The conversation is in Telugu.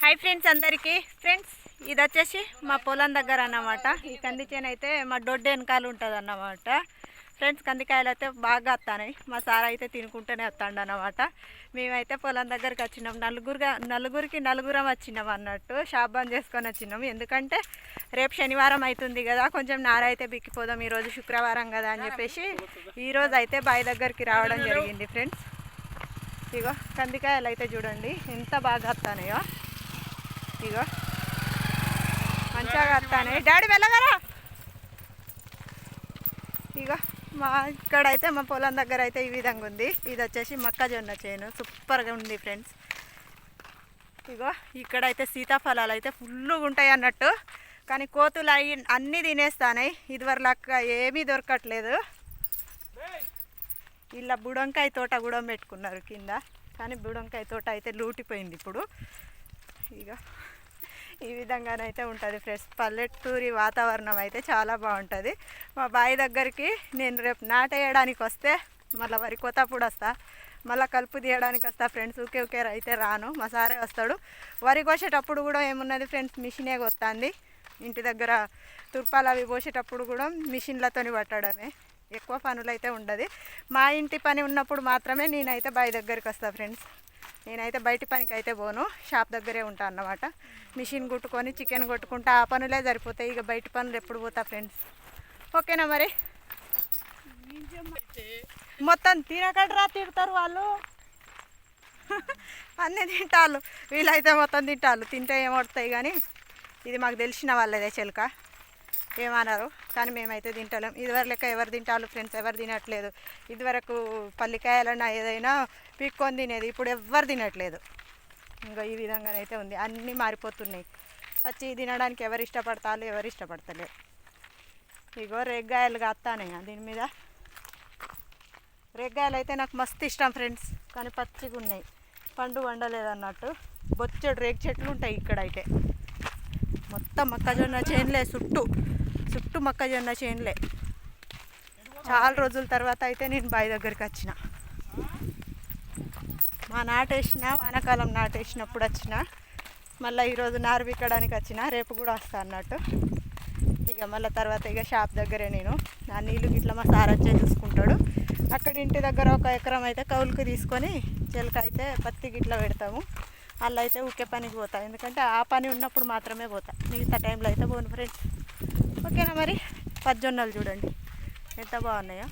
హాయ్ ఫ్రెండ్స్ అందరికీ. ఫ్రెండ్స్ ఇది వచ్చేసి మా పొలం దగ్గర అన్నమాట. ఈ కంది చేను అయితే మా దొడ్డు వెనకాల ఉంటుంది అన్నమాట ఫ్రెండ్స్ కందికాయలు అయితే బాగా వస్తాయి మా సార్ అయితే తినుకుంటూనే వస్తాడు అన్నమాట మేమైతే పొలం దగ్గరికి వచ్చినాం. నలుగురుగా నలుగురికి నలుగురం వచ్చినాం అన్నట్టు. షాప్ బంద్ చేసుకొని వచ్చినాం. ఎందుకంటే రేపు శనివారం అవుతుంది కదా. కొంచెం నార అయితే బిక్కిపోదాం. ఈరోజు శుక్రవారం కదా అని చెప్పేసి ఈరోజు అయితే బావి దగ్గరికి రావడం జరిగింది ఫ్రెండ్స్ ఇగో కందికాయలు అయితే చూడండి. ఎంత బాగా వస్తాయో ఇగో. మంచిగా వస్తానే. డాడీ వెళ్ళగరా? ఇగో మా ఇక్కడైతే మా పొలం దగ్గర అయితే ఈ విధంగా ఉంది. ఇది వచ్చేసి మొక్కజొన్న చేను. సూపర్గా ఉంది ఫ్రెండ్స్. ఇగో ఇక్కడైతే సీతాఫలాలు అయితే ఫుల్గా ఉంటాయి అన్నట్టు. కానీ కోతులు అయి అన్నీ తినేస్తానాయి ఇదివరలాక్క ఏమీ దొరకట్లేదు. ఇలా బుడంకాయ తోట కూడా పెట్టుకున్నారు కింద. కానీ బుడంకాయ తోట అయితే లూటిపోయింది ఇప్పుడు. ఇక ఈ విధంగానైతే ఉంటుంది ఫ్రెండ్స్. పల్లెటూరి వాతావరణం అయితే చాలా బాగుంటుంది. మా బావి దగ్గరికి నేను రేపు నాటేయడానికి వస్తే మళ్ళీ వరి కోతప్పుడు వస్తా. మళ్ళీ కలుపు తీయడానికి వస్తా ఫ్రెండ్స్. ఊకే ఊకే అయితే రాను. మా సారే వస్తాడు. వరి కోసేటప్పుడు కూడా ఏమున్నది ఫ్రెండ్స్? మిషనే కొత్తంది. ఇంటి దగ్గర తుర్పాలు అవి పోసేటప్పుడు కూడా మిషన్లతోని పట్టడమే. ఎక్కువ పనులు అయితే ఉండదు. మా ఇంటి పని ఉన్నప్పుడు మాత్రమే నేనైతే బావి దగ్గరికి వస్తా ఫ్రెండ్స్. నేనైతే బయట పనికి అయితే పోను. షాప్ దగ్గరే ఉంటా అన్నమాట. మిషన్ కుట్టుకొని చికెన్ కొట్టుకుంటా ఆ పనులే సరిపోతాయి. ఇక బయట పనులు ఎప్పుడు పోతా ఫ్రెండ్స్ ఓకేనా మరి? మొత్తం తినకడరా తిడతారు వాళ్ళు? అన్నీ తింటారు వీళ్ళైతే మొత్తం తింటారు తింటే ఏమవుతాయి కానీ ఇది మాకు తెలిసిన వాళ్ళదే చెలుక. ఏమన్నారు కానీ మేమైతే తింటలేం. ఇదివరకు లెక్క ఎవరు తింటారు ఫ్రెండ్స్? ఎవరు తినట్లేదు. ఇదివరకు పల్లికాయలన్నా ఏదైనా పీక్కొని తినేది. ఇప్పుడు ఎవ్వరు తినట్లేదు. ఇంకా ఈ విధంగానైతే ఉంది. అన్నీ మారిపోతున్నాయి. పచ్చి తినడానికి ఎవరు ఇష్టపడతారు? ఎవరు ఇష్టపడతలేరు. ఇగో రేగ్గాయలు కాస్తానే దీని మీద? రేగ్గాయలు అయితే నాకు మస్తు ఇష్టం ఫ్రెండ్స్. కానీ పచ్చిగా ఉన్నాయి పండు వండలేదు అన్నట్టు బొచ్చడు రేగు చెట్లు ఉంటాయి ఇక్కడైతే. మొత్తం మొక్కజొన్న చేనులే చుట్టూ. చుట్టూ మొక్కజొన్న చేనులే. చాలా రోజుల తర్వాత అయితే నేను బావి దగ్గరికి వచ్చిన. మా నాటేసిన వానాకాలం నాటేసినప్పుడు వచ్చిన. మళ్ళీ ఈరోజు నారు విక్కడానికి వచ్చిన. రేపు కూడా వస్తా అన్నట్టు. ఇక మళ్ళీ తర్వాత ఇక షాప్ దగ్గరే నేను. నా నీళ్ళు గిట్ల మా సార్ వచ్చే చూసుకుంటాడు. అక్కడ ఇంటి దగ్గర ఒక ఎకరం అయితే కౌలుకి తీసుకొని చిలక అయితే పత్తి గిట్ల పెడతాము. అలా అయితే ఊకే పనికి పోతా. ఎందుకంటే ఆ పని ఉన్నప్పుడు మాత్రమే పోతా. మిగతా టైంలో అయితే పోను ఫ్రెండ్స్ ఓకేనా మరి? పజ్జొన్నలు చూడండి. ఎంత బాగున్నాయో.